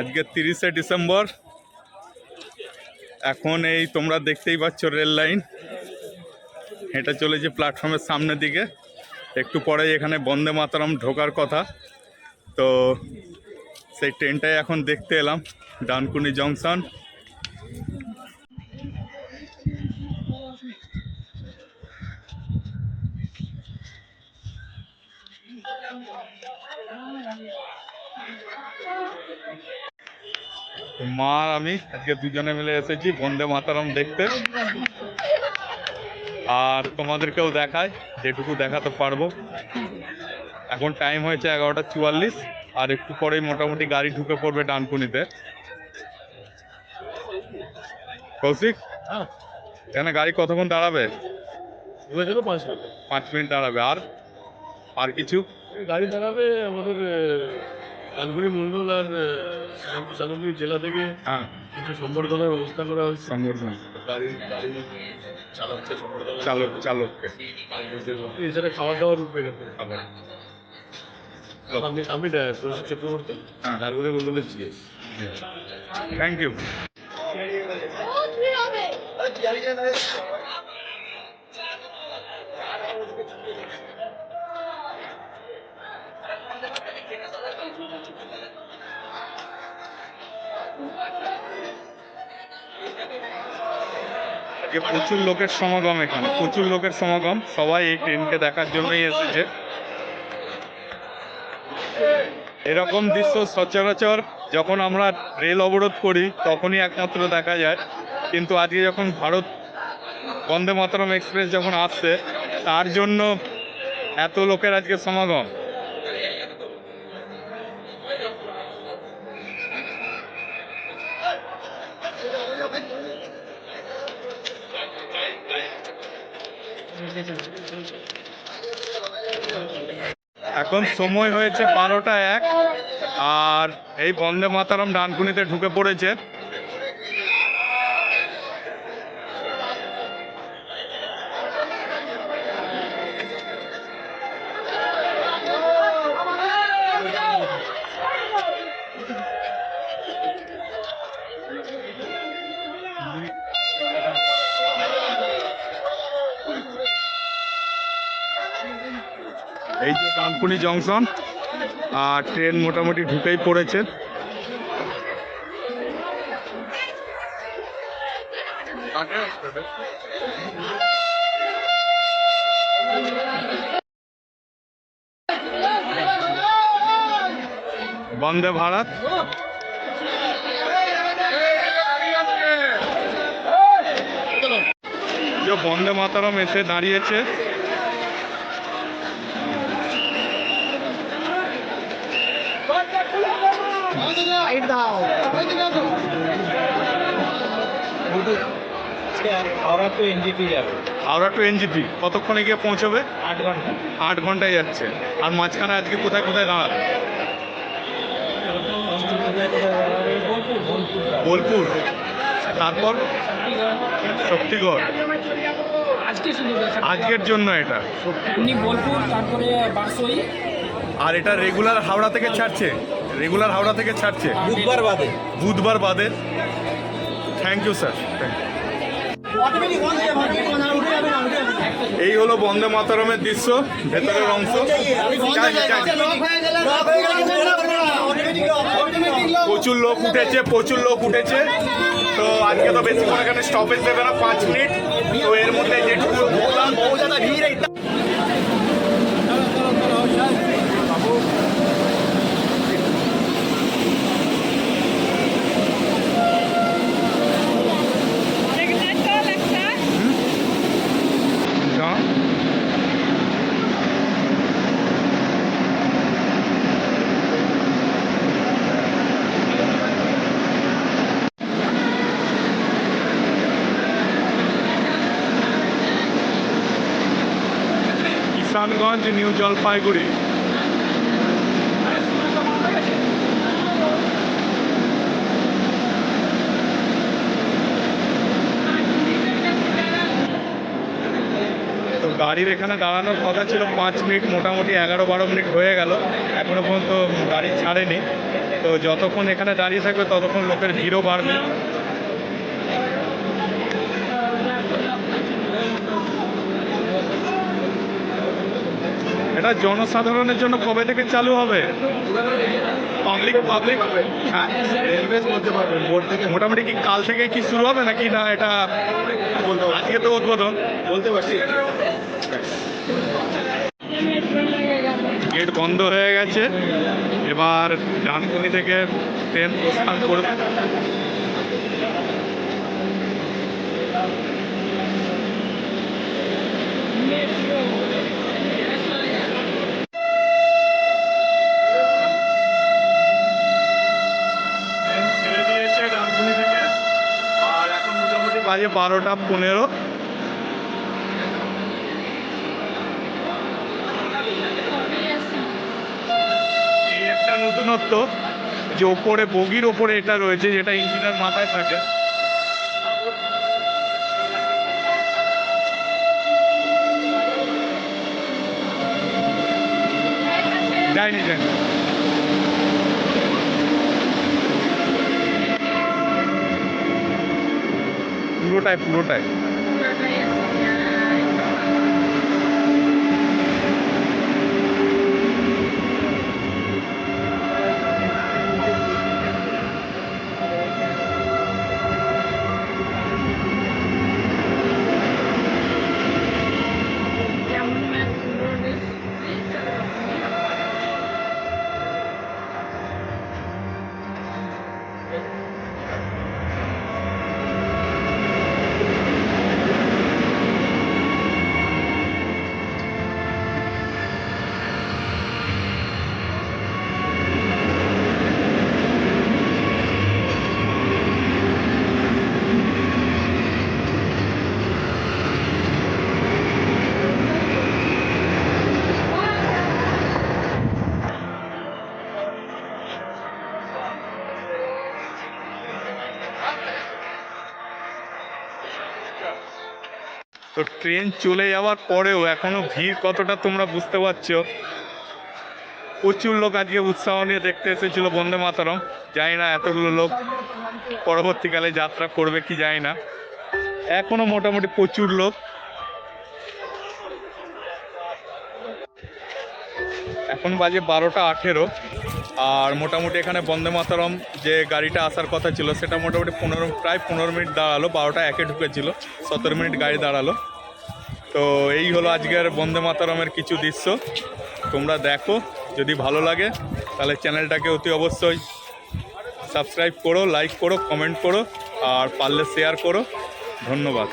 আজকে তিরিশে ডিসেম্বর। এখন এই তোমরা দেখতেই পাচ্ছ রেল লাইন। হেঁটে চলেছে প্ল্যাটফর্মের সামনের দিকে। একটু পরে এখানে বন্দে মাতারাম ঢোকার কথা। তো সেই ট্রেনটাই এখন দেখতে এলাম, ডানকুনি জংশন। মা আর আমি আজকে দুজনে মিলে এসেছি বন্দে মাতারাম দেখতে। আর তোমাদেরকেও দেখায় যেটুকু দেখাতে পারব। এখন টাইম হয়েছে এগারোটা চুয়াল্লিশ, আর একটু পরেই মোটামুটি গাড়ি ঢুকে পড়বে ডানকুনিতে। কৌশিক, এখানে গাড়ি কতক্ষণ দাঁড়াবে? পাঁচ মিনিট দাঁড়াবে। আর আর কিছু? গাড়ি দাঁড়াবে আমাদের কালগুড়ি মন্ডল আর শালগুড়ি জেলা থেকে হ্যাঁ। কিছু সম্বর্ধনার ব্যবস্থা করা হয়েছে। সংবর্ধনা গাড়ি গাড়ি চালাচ্ছে সম্বর্ধনা চালক চালককে। এছাড়া খাওয়া দাওয়ার রূপে আমি আমি প্রশাসক চক্রবর্তী মন্ডলের জিএস থ্যাংক ইউ প্রচুর লোকের সমাগম এখানে, প্রচুর লোকের সমাগম, সবাই এই ট্রেনকে দেখার জন্যই এসেছে। এরকম দৃশ্য সচরাচর যখন আমরা রেল অবরোধ করি, তখনই একমাত্র দেখা যায়। কিন্তু আজকে যখন ভারত বন্দে মাতরম এক্সপ্রেস যখন আসছে, তার জন্য এত লোকের আজকে সমাগম। এখন সময় হয়েছে বারোটা এক আর এই বন্দে মাতারাম ডানকুনিতে ঢুকে পড়েছে। এই যে ডানকুনি জংশন, আর ট্রেন মোটামুটি ঢুকেই পড়েছে। বন্দে ভারত। বন্দে মাতারাম এসে দাঁড়িয়েছে। হাওড়া টু এনজিপি যাবে। হাওড়া টু এনজিপি কতক্ষণে গিয়ে পৌঁছবে? আট ঘণ্টা। আট ঘন্টায় যাচ্ছে। আর মাঝখানে আজকে কোথায় কোথায় দাঁড়াবে? বোলপুর। তারপর? শক্তিগড়। আজকের জন্য এটা। বোলপুর তারপরে আর এটা রেগুলার হাওড়া থেকে ছাড়ছে। রেগুলার হাওড়া থেকে ছাড়ছে। বুধবার বাদে। বুধবার বাদে। থ্যাংক ইউ স্যার এই হলো বন্দে মাতারমের দৃশ্য ভেতরের অংশ। প্রচুর লোক উঠেছে প্রচুর লোক উঠেছে। তো আজকে তো বেশি বেশিক্ষণ এখানে স্টপেজ দেবে না পাঁচ মিনিট। তো এর মধ্যে যেটুকু কিষানগঞ্জ নিউ জলপাইগুড়ি। গাড়ির এখানে দাঁড়ানোর কথা ছিল পাঁচ মিনিট, মোটামুটি এগারো বারো মিনিট হয়ে গেল। এখনও পর্যন্ত গাড়ি ছাড়েনি। তো যতক্ষণ এখানে দাঁড়িয়ে থাকবে, ততক্ষণ লোকের ভিড়ও বাড়বে। এটা জনসাধারণের জন্য কবে থেকে চালু হবে? পাবলিক পাবলিক মোটামুটি কি কাল থেকে কি শুরু হবে নাকি না এটা আজকে তো উদ্বোধন? বলতে পারছি। গেট বন্ধ হয়ে গেছে। এবার ডানকুনি থেকে ট্রেন প্রস্থান করবে। বারোটা পনেরো। একটা নতুনত্ব যে ওপরে বগির ওপরে এটা রয়েছে, যেটা ইঞ্জিনের মাথায় থাকে। যায়নি। टाइप प्लूट তো ট্রেন চলে যাওয়ার পরেও এখনও ভিড় কতটা তোমরা বুঝতে পারছ? প্রচুর লোক আজকে উৎসাহ নিয়ে দেখতে এসেছিল বন্দে মাতরম। জানি না এতগুলো লোক পরবর্তীকালে যাত্রা করবে কি জানি না। এখনও মোটামুটি প্রচুর লোক। এখন বাজে বারোটা আঠেরো। আর মোটামুটি এখানে বন্দে মাতরম যে গাড়িটা আসার কথা ছিল, সেটা মোটামুটি পনেরো, প্রায় পনেরো মিনিট দাঁড়াল, বারোটা একে ঢুকেছিল, সতেরো মিনিট গাড়ি দাঁড়াল। তো এই হলো আজকের বন্দে মাতারমের কিছু দৃশ্য। তোমরা দেখো, যদি ভালো লাগে, তাহলে চ্যানেলটাকে অতি অবশ্যই সাবস্ক্রাইব করো, লাইক করো, কমেন্ট করো, আর পারলে শেয়ার করো। ধন্যবাদ।